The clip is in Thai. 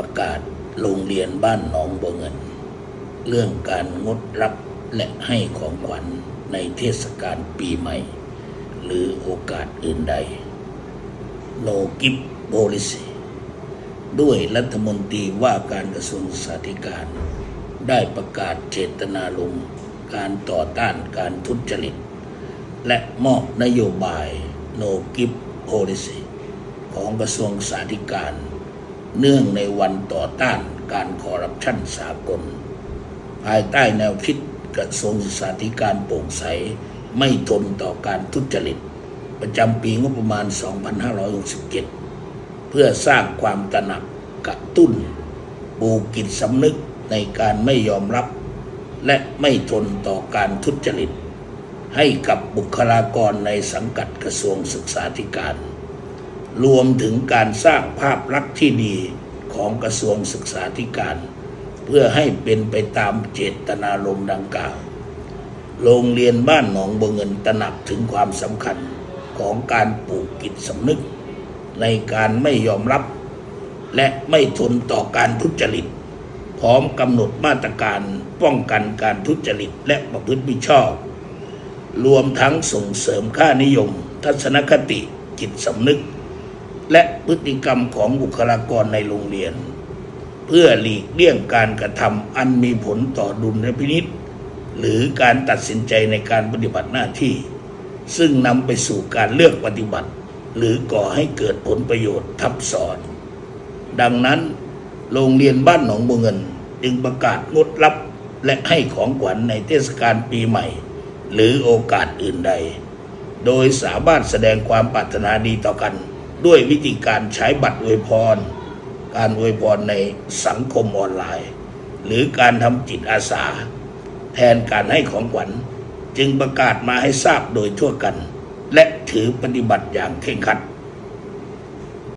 ประกาศโรงเรียนบ้านหนองบัวเงิน เรื่องการงดรับและให้ของขวัญในเทศกาลปีใหม่ หรือโอกาสอื่นใด No Gift Policy ด้วยรัฐมนตรีว่าการกระทรวงสาธารณการ ได้ประกาศเจตนาลมณ์การต่อต้านการทุจริต และมอบนโยบาย No Gift Policy ของกระทรวงสาธารณการ เนื่องในวันต่อต้านการคอร์รัปชันสากล ภายใต้แนวคิดกระทรวงศึกษาธิการโปร่งใส ไม่ทนต่อการทุจริต ประจำปีงบประมาณ 2567 เพื่อสร้างความตระหนักกระตุ้นปลูกจิตสำนึกในการไม่ยอมรับ และไม่ทนต่อการทุจริต ให้กับบุคลากรในสังกัดกระทรวงศึกษาธิการ รวมถึงการสร้างภาพลักษณ์ที่ดีของกระทรวงศึกษาธิการ เพื่อให้เป็นไปตามเจตนารมณ์ดังกล่าว โรงเรียนบ้านหนองบัวเงินตระหนักถึงความสำคัญของการปลูกจิตสำนึก ในการไม่ยอมรับ และไม่ทนต่อการทุจริต พร้อมกำหนดมาตรการป้องกันการทุจริตและประพฤติมิชอบ รวมทั้งส่งเสริมค่านิยม ทัศนคติจิตสำนึก และพฤติกรรมของบุคลากรในโรงเรียน เพื่อหลีกเลี่ยงการกระทำอันมีผลต่อดุลพินิษหรือการตัดสินใจในการปฏิบัติหน้าที่ ซึ่งนำไปสู่การเลือกปฏิบัติ หรือก่อให้เกิดผลประโยชน์ทับซ้อน ดังนั้น โรงเรียนบ้านหนองบัวเงินจึงประกาศงดรับและให้ของขวัญในเทศกาลปีใหม่ หรือโอกาสอื่นใด โดยสามารถแสดงความปรารถนาดีต่อกัน ด้วยวิธีการใช้บัตรอวยพร การอวยพรในสังคมออนไลน์ หรือการทำจิตอาสา แทนการให้ของขวัญ จึงประกาศมาให้ทราบโดยทั่วกัน และถือปฏิบัติอย่างเคร่งครัด